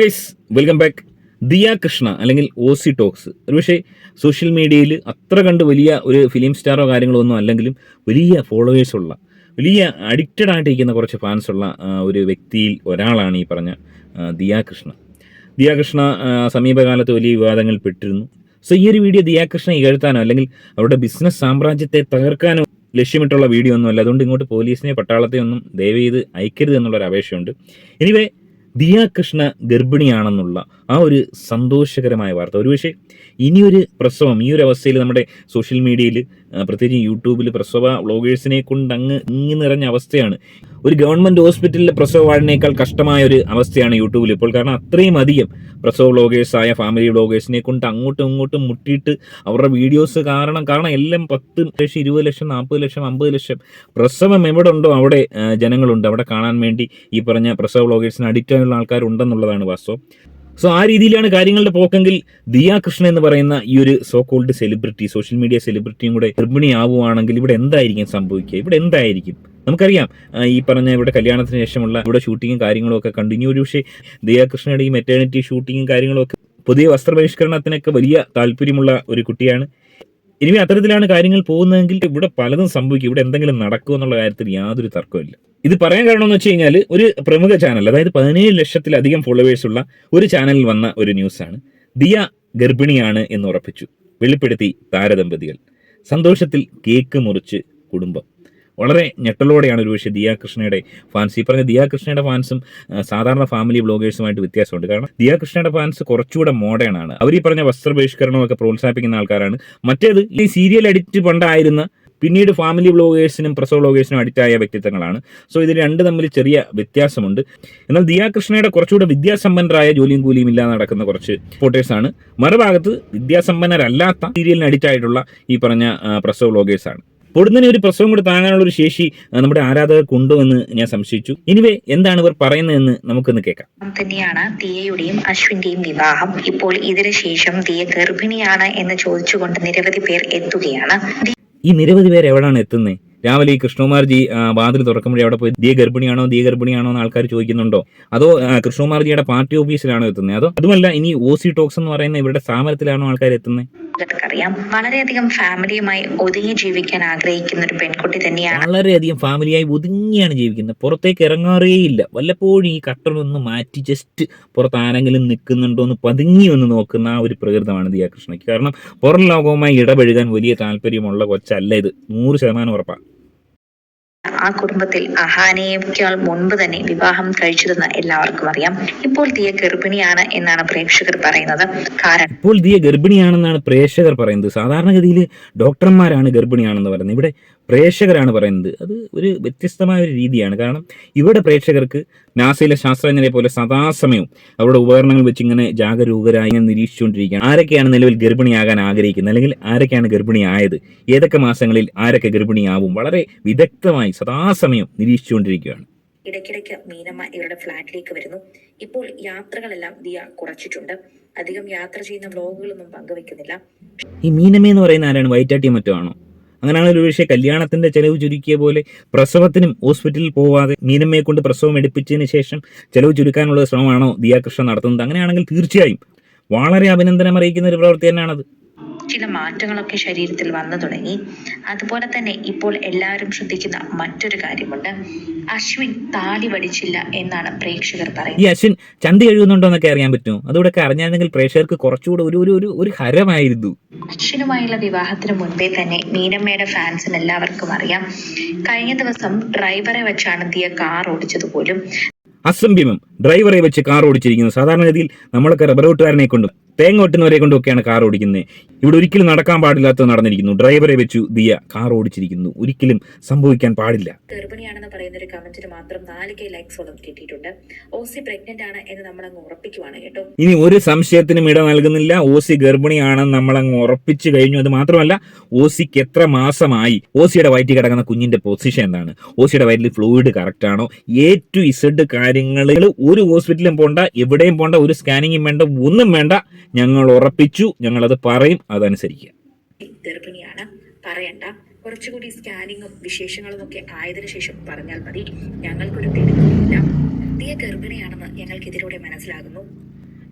Guys welcome back Diya Krishna അല്ലെങ്കിൽ Ozy talks ഒരുപക്ഷെ social മീഡിയയിൽ അത്ര കണ്ട് വലിയ ഒരു ഫിലിം സ്റ്റാറോ കാര്യങ്ങളോ ഒന്നും അല്ലെങ്കിലും വലിയ ഫോളോവേഴ്സുള്ള വലിയ അഡിക്റ്റഡ് ആയിട്ടിരിക്കുന്ന കുറച്ച് ഫാൻസ് ഉള്ള ഒരു വ്യക്തിയിൽ ഒരാളാണ് ഈ പറഞ്ഞ ദിയ കൃഷ്ണ. ദിയ കൃഷ്ണ സമീപകാലത്ത് വലിയ വിവാദങ്ങൾ പെട്ടിരുന്നു. സോ ഈ ഒരു വീഡിയോ ദിയ കൃഷ്ണ ഇകഴ്ത്താനോ അല്ലെങ്കിൽ അവരുടെ ബിസിനസ് സാമ്രാജ്യത്തെ തകർക്കാനോ ലക്ഷ്യമിട്ടുള്ള വീഡിയോ ഒന്നും അല്ല. അതുകൊണ്ട് ഇങ്ങോട്ട് പോലീസിനെ പട്ടാളത്തെ ഒന്നും ദയവ് ചെയ്ത് അയക്കരുത് എന്നുള്ളൊരു അപേക്ഷയുണ്ട്. എനിവേ ദിയ കൃഷ്ണ ഗർഭിണിയാണെന്നുള്ള ആ ഒരു സന്തോഷകരമായ വാർത്ത. ഒരുപക്ഷെ ഇനിയൊരു പ്രസവം ഈ ഒരു അവസ്ഥയിൽ നമ്മുടെ സോഷ്യൽ മീഡിയയിൽ പ്രത്യേകിച്ച് യൂട്യൂബിൽ പ്രസവ വ്ളോഗേഴ്സിനെ കൊണ്ട് അങ്ങ് ഇങ്ങി നിറഞ്ഞ അവസ്ഥയാണ്. ഒരു ഗവൺമെന്റ് ഹോസ്പിറ്റലിലെ പ്രസവ വാർഡിനേക്കാൾ കഷ്ടമായ ഒരു അവസ്ഥയാണ് യൂട്യൂബിൽ ഇപ്പോൾ. കാരണം അത്രയും അധികം പ്രസവ വ്ളോഗേഴ്സായ ഫാമിലി വ്ളോഗേഴ്സിനെ കൊണ്ട് അങ്ങോട്ടും ഇങ്ങോട്ടും മുട്ടിയിട്ട് അവരുടെ വീഡിയോസ് കാരണം കാരണം എല്ലാം പത്ത് ലക്ഷം ഇരുപത് ലക്ഷം നാൽപ്പത് ലക്ഷം അമ്പത് ലക്ഷം പ്രസവം എവിടെ ഉണ്ടോ അവിടെ ജനങ്ങളുണ്ട്. അവിടെ കാണാൻ വേണ്ടി ഈ പറഞ്ഞ പ്രസവ വ്ളോഗേഴ്സിന് അഡിക്റ്റ് ആയുള്ള ആൾക്കാരുണ്ടെന്നുള്ളതാണ് വാസ്തവം. സോ ആ രീതിയിലാണ് കാര്യങ്ങളുടെ പോക്കെങ്കിൽ ദിയ കൃഷ്ണ എന്ന് പറയുന്ന ഈ ഒരു so called celebrity social media സെലിബ്രിറ്റിയും കൂടെ ഗർഭിണിയാവുകയാണെങ്കിൽ ഇവിടെ എന്തായിരിക്കും സംഭവിക്കുക? ഇവിടെ എന്തായിരിക്കും? നമുക്കറിയാം. ഈ പറഞ്ഞ ഇവിടെ കല്യാണത്തിന് ശേഷമുള്ള ഇവിടെ ഷൂട്ടിങ്ങും കാര്യങ്ങളും ഒക്കെ കണ്ടിന്യൂ ഒരു പക്ഷേ ദിയ കൃഷ്ണയുടെ ഈ മെറ്റേണിറ്റി ഷൂട്ടിങ്ങും കാര്യങ്ങളും ഒക്കെ പുതിയ വസ്ത്രപരിഷ്കരണത്തിനൊക്കെ വലിയ താല്പര്യമുള്ള ഒരു കുട്ടിയാണ്. ഇനി അത്തരത്തിലാണ് കാര്യങ്ങൾ പോകുന്നതെങ്കിൽ ഇവിടെ പലതും സംഭവിക്കും. ഇവിടെ എന്തെങ്കിലും നടക്കുമോ എന്നുള്ള കാര്യത്തിൽ യാതൊരു തർക്കമില്ല ഇത് പറയാൻ കാരണം എന്ന് വെച്ച് കഴിഞ്ഞാൽ ഒരു പ്രമുഖ ചാനൽ അതായത് പതിനേഴ് ലക്ഷത്തിലധികം ഫോളോവേഴ്സ് ഉള്ള ഒരു ചാനലിൽ വന്ന ഒരു ന്യൂസാണ് ദിയ ഗർഭിണിയാണ് എന്ന് ഉറപ്പിച്ചു. വെളിപ്പെടുത്തി താരദമ്പതികൾ. സന്തോഷത്തിൽ കേക്ക് മുറിച്ച് കുടുംബം. വളരെ ഞെട്ടലോടെയാണ് ഒരു പക്ഷേ ദിയ കൃഷ്ണയുടെ ഫാൻസ് ഈ പറഞ്ഞ ദിയാ കൃഷ്ണയുടെ ഫാൻസും സാധാരണ ഫാമിലി ബ്ലോഗേഴ്സുമായിട്ട് വ്യത്യാസമുണ്ട്. കാരണം ദിയാ കൃഷ്ണയുടെ ഫാൻസ് കുറച്ചുകൂടെ മോഡേൺ ആണ്. അവർ ഈ പറഞ്ഞ വസ്ത്രബഹിഷ്കരണമൊക്കെ പ്രോത്സാഹിപ്പിക്കുന്ന ആൾക്കാരാണ്. മറ്റേത് ഈ സീരിയൽ എഡിറ്റ് പണ്ടായിരുന്ന പിന്നീട് ഫാമിലി ബ്ലോഗേഴ്സിനും പ്രസവ ബ്ലോഗേഴ്സിനും അഡിക്റ്റ് ആയ വ്യക്തിത്വങ്ങളാണ്. സോ ഇത് രണ്ട് തമ്മിൽ ചെറിയ വ്യത്യാസമുണ്ട്. എന്നാൽ ദിയാ കൃഷ്ണയുടെ കുറച്ചുകൂടെ വിദ്യാസമ്പന്നരായ ജോലിയും കൂലിയും ഇല്ലാതെ നടക്കുന്ന കുറച്ച് റിപ്പോർട്ടേഴ്സാണ് മറുഭാഗത്ത് വിദ്യാസമ്പന്നരല്ലാത്ത സീരിയലിന് അഡിക്റ്റ് ആയിട്ടുള്ള ഈ പറഞ്ഞ പ്രസവ ബ്ലോഗേഴ്സാണ് പൊടുന്നതിന് ഒരു പ്രസവം കൂടി താങ്ങാനുള്ള ഒരു ശേഷി നമ്മുടെ ആരാധകർക്ക് ഉണ്ടോ എന്ന് ഞാൻ സംശയിച്ചു. ഇനിവേ എന്താണ് ഇവർ പറയുന്നതെന്ന് നമുക്കൊന്ന് കേൾക്കാം. തന്നെയാണ് ദിയയുടെയും അശ്വിന്റെയും വിവാഹം. ഇപ്പോൾ ഇതിനു ശേഷം ദിയ ഗർഭിണിയാണ് എന്ന് ചോദിച്ചുകൊണ്ട് നിരവധി പേർ എത്തുകയാണ്. ഈ നിരവധി പേർ എവിടെയാണ് എത്തുന്നത് രാവിലെ ഈ കൃഷ്ണകുമാർജി വാതിൽ തുറക്കുമ്പോഴേ അവിടെ പോയി ദിയ ഗർഭിണിയാണോ ദിയ ഗർഭിണിയാണോ എന്ന് ആൾക്കാർ ചോദിക്കുന്നുണ്ടോ? അതോ കൃഷ്ണകുമാർജിയുടെ പാർട്ടി ഓഫീസിലാണോ എത്തുന്നത് അതോ അതുമല്ല ഇനി ഒ സി ടോക്സ് എന്ന് പറയുന്ന ഇവരുടെ സ്ഥാപനത്തിലാണോ ആൾക്കാർ എത്തുന്നത് അറിയാം വളരെയധികം ഫാമിലിയുമായി ഒതുങ്ങി ജീവിക്കാൻ ആഗ്രഹിക്കുന്ന ഒരു പെൺകുട്ടി തന്നെയാണ്. വളരെയധികം ഫാമിലിയായി ഒതുങ്ങിയാണ് ജീവിക്കുന്നത്. പുറത്തേക്ക് ഇറങ്ങാറേയില്ല വല്ലപ്പോഴും ഈ കട്ടറൊന്ന് മാറ്റി ജസ്റ്റ് പുറത്ത് ആരെങ്കിലും നിൽക്കുന്നുണ്ടോ എന്ന് പതുങ്ങി ഒന്ന് നോക്കുന്ന ആ ഒരു പ്രകൃതമാണ് ദിയ കൃഷ്ണയ്ക്ക്. കാരണം പുറം ലോകവുമായി ഇടപഴകാൻ വലിയ താല്പര്യമുള്ള കൊച്ചല്ല ഇത്. നൂറ് ശതമാനം ഉറപ്പാണ് ആ കുടുംബത്തിൽ അഹാനയേക്കാൾ മുൻപ് തന്നെ വിവാഹം കഴിച്ചതെന്ന് എല്ലാവർക്കും അറിയാം. ഇപ്പോൾ ദിയ ഗർഭിണിയാണ് എന്നാണ് പ്രേക്ഷകർ പറയുന്നത്. കാരണം ഇപ്പോൾ ദിയ ഗർഭിണിയാണെന്നാണ് പ്രേക്ഷകർ പറയുന്നത്. സാധാരണഗതിയിൽ ഡോക്ടർമാരാണ് ഗർഭിണിയാണെന്ന് പറയുന്നത്. ഇവിടെ പ്രേക്ഷകരാണ് പറയുന്നത്. അത് ഒരു വ്യത്യസ്തമായ ഒരു രീതിയാണ്. കാരണം ഇവിടെ പ്രേക്ഷകർക്ക് നാസയിലെ ശാസ്ത്രജ്ഞരെ പോലെ സദാസമയവും അവരുടെ ഉപകരണങ്ങൾ വെച്ച് ഇങ്ങനെ ജാഗരൂകരായി ഇങ്ങനെ നിരീക്ഷിച്ചുകൊണ്ടിരിക്കുകയാണ്. ആരൊക്കെയാണ് നിലവിൽ ഗർഭിണിയാകാൻ ആഗ്രഹിക്കുന്നത്? അല്ലെങ്കിൽ ആരൊക്കെയാണ് ഗർഭിണിയായത്? ഏതൊക്കെ മാസങ്ങളിൽ ആരൊക്കെ ഗർഭിണിയാവും? വളരെ വിദഗ്ധമായി സദാസമയം നിരീക്ഷിച്ചുകൊണ്ടിരിക്കുകയാണ്. ഇടയ്ക്കിടയ്ക്ക് മീനമ്മ ഇവരുടെ ഫ്ലാറ്റിലേക്ക് വരുന്നു. ഇപ്പോൾ യാത്രകളെല്ലാം ദിയ കുറച്ചിട്ടുണ്ട്. അധികം യാത്ര ചെയ്യുന്ന വ്ലോഗുകളൊന്നും പങ്കുവെക്കുന്നില്ല. ഈ മീനമ്മ എന്ന് പറയുന്ന ആരാണ്? വൈറ്റാട്ടിയും മറ്റോ ആണോ? അങ്ങനെയാണെങ്കിൽ ഒരുപക്ഷെ കല്യാണത്തിന്റെ ചെലവ് ചുരുക്കിയ പോലെ പ്രസവത്തിനും ഹോസ്പിറ്റലിൽ പോവാതെ മീനമ്മയെ കൊണ്ട് പ്രസവം എടുപ്പിച്ചതിന് ശേഷം ചെലവ് ചുരുക്കാനുള്ള ശ്രമമാണോ ദിയാകൃഷ്ണൻ നടത്തുന്നത്? അങ്ങനെയാണെങ്കിൽ തീർച്ചയായും. വളരെ അഭിനന്ദനം അറിയിക്കുന്ന ഒരു പ്രവൃത്തി തന്നെയാണത്. ചില മാറ്റങ്ങളൊക്കെ ശരീരത്തിൽ വന്നു തുടങ്ങി. അതുപോലെ തന്നെ ഇപ്പോൾ എല്ലാവരും ശ്രദ്ധിക്കുന്ന മറ്റൊരു കാര്യമുണ്ട്. അശ്വിൻ താടി വടിച്ചില്ല എന്നാണ് പ്രേക്ഷകർ ഈ പറയുന്നത് അശ്വിൻ ചന്തി എഴുതുന്നുണ്ടോ എന്നൊക്കെ അറിയാൻ പറ്റുമോ? അതുകൂടെ അറിഞ്ഞായിരുന്നെങ്കിൽ പ്രേക്ഷകർക്ക് കുറച്ചുകൂടെ ഒരു ഒരു ഒരു ഹരമായിരുന്നു. അശ്വിനുമായുള്ള വിവാഹത്തിന് മുൻപേ തന്നെ മീനമ്മയുടെ ഫാൻസിന് എല്ലാവർക്കും അറിയാം. കഴിഞ്ഞ ദിവസം ഡ്രൈവറെ വെച്ചാണ് ദിയ കാർ ഓടിച്ചത് പോലും. അസംഭ്യമം. ഡ്രൈവറെ വെച്ച് കാർ ഓടിച്ചിരിക്കുന്നു. സാധാരണഗതിയിൽ നമ്മളൊക്കെ റബ്ബർ കൊണ്ടും തേങ്ങ ഒട്ടുന്നവരെ കൊണ്ടും ഒക്കെയാണ് കാർ ഓടിക്കുന്നത്. ഇവിടെ ഒരിക്കലും നടക്കാൻ പാടില്ലാത്തത് നടന്നിരിക്കുന്നു. ഡ്രൈവറെ വെച്ചു ദിയ കാർ ഓടിച്ചിരിക്കുന്നു. ഒരിക്കലും സംഭവിക്കാൻ പാടില്ല. ഗർഭിണിയാണെന്ന് പറയുന്ന ഒരു കമന്റിന് മാത്രം നാല് കെ ലൈക്സോളം കിട്ടിയിട്ടുണ്ട്. ഓസി പ്രഗ്നന്റ് ആണ് എന്ന് നമ്മൾ അങ്ങ് ഉറപ്പിക്കുവാണ് കേട്ടോ. ഇനി ഒരു സംശയത്തിനും ഇട നൽകുന്നില്ല. ഓസി ഗർഭിണിയാണെന്ന് നമ്മൾ അങ്ങ് ഉറപ്പിച്ചു കഴിഞ്ഞു. അത് മാത്രമല്ല ഓസിക്ക് എത്ര മാസമായി? ഓസിയുടെ വയറ്റിൽ കിടക്കുന്ന കുഞ്ഞിന്റെ പൊസിഷൻ എന്താണ്? ഓസിയുടെ വയറ്റിൽ ഫ്ലൂയിഡ് കറക്റ്റ് ആണോ? എ ടു ഇസഡ് കാര്യങ്ങളിൽ ഒരു ഹോസ്പിറ്റലും പോണ്ട എവിടെയും പോണ്ട ഒരു സ്കാനിങ്ങും വേണ്ട ഒന്നും വേണ്ട. ഞങ്ങൾ ഉറപ്പിച്ചു. ഞങ്ങളത് പറയും. അതനുസരിക്കുക. ഗർഭിണിയാണ്. പറയണ്ട. കുറച്ചുകൂടി സ്കാനിങ്ങും വിശേഷങ്ങളും ഒക്കെ ആയതിനു ശേഷം പറഞ്ഞാൽ മതി. ഞങ്ങൾക്കൊരു തിടുക്കമില്ല ദിയ ഗർഭിണിയാണെന്ന് ഞങ്ങൾക്ക് ഇതിലൂടെ മനസ്സിലാകുന്നു.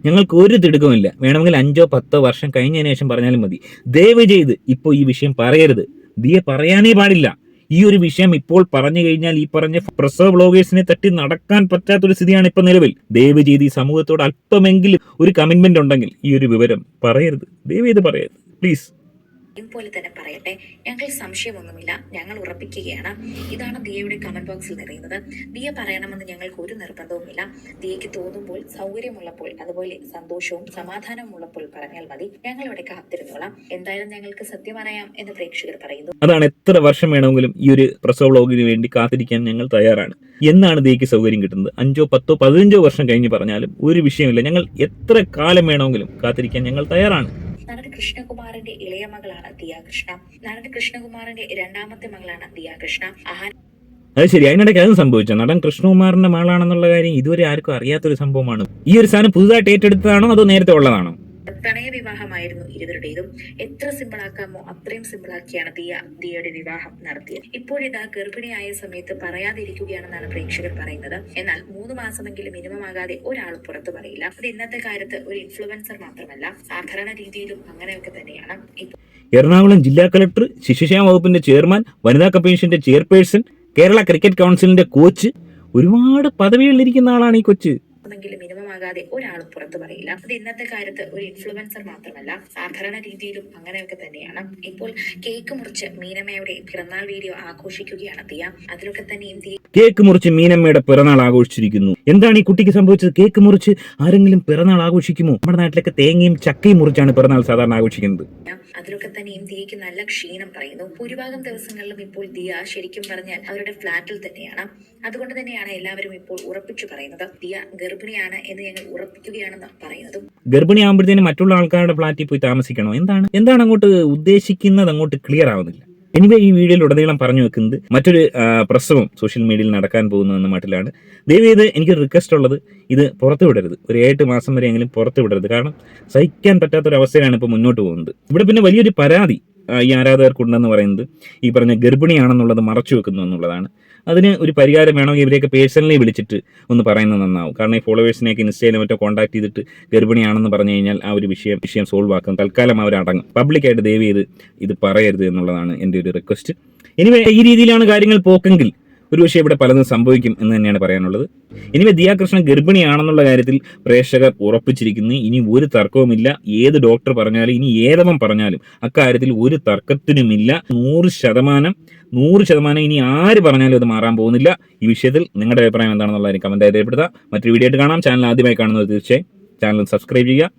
ഞങ്ങൾക്ക് ഒരു തിടുക്കമില്ല വേണമെങ്കിൽ അഞ്ചോ പത്തോ വർഷം കഴിഞ്ഞതിനു ശേഷം പറഞ്ഞാലും മതി. ദയവ് ചെയ്ത് ഇപ്പോൾ ഈ വിഷയം പറയരുത്. ദിയെ പറയാനേ പാടില്ല. ഈ ഒരു വിഷയം ഇപ്പോൾ പറഞ്ഞു കഴിഞ്ഞാൽ ഈ പറഞ്ഞ പ്രസവ ബ്ലോഗേഴ്സിനെ തട്ടി നടക്കാൻ പറ്റാത്തൊരു സ്ഥിതിയാണ് ഇപ്പൊ നിലവിൽ. ദയവ് ചെയ്ത് ഈ സമൂഹത്തോട് അല്പമെങ്കിലും ഒരു കമ്മിറ്റ്മെന്റ് ഉണ്ടെങ്കിൽ ഈ ഒരു വിവരം പറയരുത്. ദയവ് ചെയ്ത് പറയരുത്. പ്ലീസ് പോലെ തന്നെ പറയട്ടെ ഞങ്ങൾ സംശയമൊന്നുമില്ല ഞങ്ങൾ ഉറപ്പിക്കുകയാണ്. ഇതാണ് ദിയയുടെ കമന്റ് ബോക്സിൽ നിറയുന്നത്. ദിയ പറയണമെന്ന് ഞങ്ങൾക്ക് ഒരു നിർബന്ധവുമില്ല. ദിയയ്ക്ക് തോന്നുമ്പോൾ സൗകര്യമുള്ളപ്പോൾ അതുപോലെ സന്തോഷവും സമാധാനവും ഉള്ളപ്പോൾ പറഞ്ഞാൽ മതി. ഞങ്ങൾ ഇവിടെ കാത്തിരുന്നോളാം. എന്തായാലും ഞങ്ങൾക്ക് സത്യം അറിയാം എന്ന് പ്രേക്ഷകർ പറയുന്നു. അതാണ് എത്ര വർഷം വേണമെങ്കിലും ഈ ഒരു പ്രസവ ബ്ലോഗിന് വേണ്ടി കാത്തിരിക്കാൻ ഞങ്ങൾ തയ്യാറാണ്. എന്നാണ് ദിയയ്ക്ക് സൗകര്യം കിട്ടുന്നത്? അഞ്ചോ പത്തോ പതിനഞ്ചോ വർഷം കഴിഞ്ഞ് പറഞ്ഞാലും ഒരു വിഷയമില്ല ഞങ്ങൾ എത്ര കാലം വേണമെങ്കിലും കാത്തിരിക്കാൻ ഞങ്ങൾ തയ്യാറാണ്. കൃഷ്ണകുമാറിന്റെ ഇളയ മകളാണ് ദിയാകൃഷ്ണ. നടൻ കൃഷ്ണകുമാറിന്റെ രണ്ടാമത്തെ മകളാണ് ദിയാകൃഷ്ണ. ആഹാൻ അത് ശരി അതിനിടയ്ക്ക് അത് സംഭവിച്ചു. നടൻ കൃഷ്ണകുമാറിന്റെ മകളാണെന്നുള്ള കാര്യം ഇതുവരെ ആർക്കും അറിയാത്തൊരു സംഭവമാണ്. ഈ ഒരു സാധനം പുതുതായിട്ട് ഏറ്റെടുത്തതാണോ അതോ നേരത്തെ ഉള്ളതാണോ? പ്രണയ വിവാഹമായിരുന്നു ഇരുവരുടേതും. എത്ര സിമ്പിൾ ആക്കാമോ അത്രയും സിമ്പിൾ ആക്കിയാണ് ദിയ ദിയയുടെ വിവാഹം നടത്തിയത്. ഇപ്പോഴിതാ ഗർഭിണിയായ സമയത്ത് പറയാതിരിക്കുകയാണെന്നാണ് പ്രേക്ഷകർ പറയുന്നത്. എന്നാൽ മൂന്ന് മാസമെങ്കിലും മിനിമം ആകാതെ ഒരാൾ പുറത്തു പറയില്ല. അത് ഇന്നത്തെ കാലത്ത് ഒരു ഇൻഫ്ലുവൻസർ മാത്രമല്ല സാധാരണ രീതിയിലും അങ്ങനെയൊക്കെ തന്നെയാണ്. എറണാകുളം ജില്ലാ കളക്ടർ ശിശുക്ഷേമ വകുപ്പിന്റെ ചെയർമാൻ വനിതാ കമ്മീഷന്റെ ചെയർപേഴ്സൺ കേരള ക്രിക്കറ്റ് കൗൺസിലിന്റെ കോച്ച്. ഒരുപാട് പദവികളിലിരിക്കുന്ന ആളാണ് ഈ കൊച്ച്. എങ്കിലും മിനിമം ആകാതെ ഒരാളും പുറത്തു പറയില്ല. അത് ഇന്നത്തെ കാലത്ത് ഒരു ഇൻഫ്ലുവൻസർ മാത്രമല്ല സാധാരണ രീതിയിലും അങ്ങനെയൊക്കെ തന്നെയാണ്. ഇപ്പോൾ കേക്ക് മുറിച്ച് മീനമ്മയുടെ പിറന്നാൾ വീഡിയോ ആഘോഷിക്കുകയാണ് ദിയ. അതിലൊക്കെ തന്നെ ദിയ കേക്ക് മുറിച്ച് മീനമ്മയുടെ പിറന്നാൾ ആഘോഷിച്ചിരിക്കുന്നു. എന്താണ് ഈ കുട്ടിക്ക് സംഭവിച്ചത്? കേക്ക് മുറിച്ച് ആരെങ്കിലും പിറന്നാൾ ആഘോഷിക്കുമോ? നമ്മുടെ നാട്ടിലൊക്കെ തേങ്ങയും ചക്കയും മുറിച്ചാണ് പിറന്നാൾ സാധാരണ ആഘോഷിക്കുന്നത്. അതിലൊക്കെ തന്നെയും ദിയയ്ക്ക് നല്ല ക്ഷീണം പറയുന്നു. ഭൂരിഭാഗം ദിവസങ്ങളിലും ഇപ്പോൾ ദിയ ശരിക്കും പറഞ്ഞാൽ അവരുടെ ഫ്ലാറ്റിൽ തന്നെയാണ്. അതുകൊണ്ട് തന്നെയാണ് എല്ലാവരും ഇപ്പോൾ ഉറപ്പിച്ചു പറയുന്നത്. ദിയ ഗർഭിണിയാണ് എന്ന് ഞങ്ങൾ ഉറപ്പിക്കുകയാണെന്ന് പറയുന്നതും. ഗർഭിണിയാകുമ്പോഴത്തേനും മറ്റുള്ള ആൾക്കാരുടെ ഫ്ലാറ്റിൽ പോയി താമസിക്കണോ? എന്താണ്? എന്താണ് അങ്ങോട്ട് ഉദ്ദേശിക്കുന്നത് അങ്ങോട്ട് ക്ലിയർ ആവുന്നില്ല. എനിവേ ഈ വീഡിയോയിൽ ഉടനീളം പറഞ്ഞു വെക്കുന്നത് മറ്റൊരു പ്രസവം സോഷ്യൽ മീഡിയയിൽ നടക്കാൻ പോകുന്നു എന്ന മട്ടിലാണ്. ദയവ് ചെയ്ത് എനിക്ക് റിക്വസ്റ്റ് ഉള്ളത്. ഇത് പുറത്തു വിടരുത്. ഒരു ഏഴ് മാസം വരെ എങ്കിലും പുറത്തു വിടരുത്. കാരണം സഹിക്കാൻ പറ്റാത്തൊരവസ്ഥയിലാണ് ഇപ്പോൾ മുന്നോട്ട് പോകുന്നത്. ഇവിടെ പിന്നെ വലിയൊരു പരാതി ഈ ആരാധകർക്കുണ്ടെന്ന് പറയുന്നത് ഈ പറഞ്ഞ ഗർഭിണിയാണെന്നുള്ളത് മറച്ചു വെക്കുന്നു എന്നുള്ളതാണ്. അതിന് ഒരു പരിഹാരം വേണമെങ്കിൽ ഇവരെയൊക്കെ പേഴ്സണലി വിളിച്ചിട്ട് ഒന്ന് പറയുന്നത് നന്നാവും. കാരണം ഈ ഫോളോവേഴ്സിനെയൊക്കെ ഇൻസ്റ്റയിലും മറ്റോ കോൺടാക്ട് ചെയ്തിട്ട് ഗർഭിണിയാണെന്ന് പറഞ്ഞു കഴിഞ്ഞാൽ ആ ഒരു വിഷയം വിഷയം സോൾവ് ആക്കും. തൽക്കാലം അവർ അടങ്ങും. പബ്ലിക്കായിട്ട് ദയവ് ചെയ്ത് ഇത് പറയരുത് എന്നുള്ളതാണ് എന്റെ ഒരു റിക്വസ്റ്റ് ഇനി ഈ രീതിയിലാണ് കാര്യങ്ങൾ പോക്കെങ്കിൽ ഒരു പക്ഷേ ഇവിടെ പലതും സംഭവിക്കും എന്ന് തന്നെയാണ് പറയാനുള്ളത്. ഇനി ദിയാകൃഷ്ണൻ ഗർഭിണിയാണെന്നുള്ള കാര്യത്തിൽ പ്രേക്ഷകർ ഉറപ്പിച്ചിരിക്കുന്നു. ഇനി ഒരു തർക്കവുമില്ല. ഏത് ഡോക്ടർ പറഞ്ഞാലും ഇനി ഏതവൻ പറഞ്ഞാലും അക്കാര്യത്തിൽ ഒരു തർക്കത്തിനുമില്ല. നൂറ് ശതമാനം നൂറ് ശതമാനം ഇനി ആര് പറഞ്ഞാലും അത് മാറാൻ പോകുന്നില്ല. ഈ വിഷയത്തിൽ നിങ്ങളുടെ അഭിപ്രായം എന്താണെന്നുള്ളത് കമന്റായി രേഖപ്പെടുത്തുക മറ്റൊരു വീഡിയോ ആയിട്ട് കാണാം. ചാനൽ ആദ്യമായി കാണുന്നത് തീർച്ചയായും ചാനൽ സബ്സ്ക്രൈബ് ചെയ്യുക.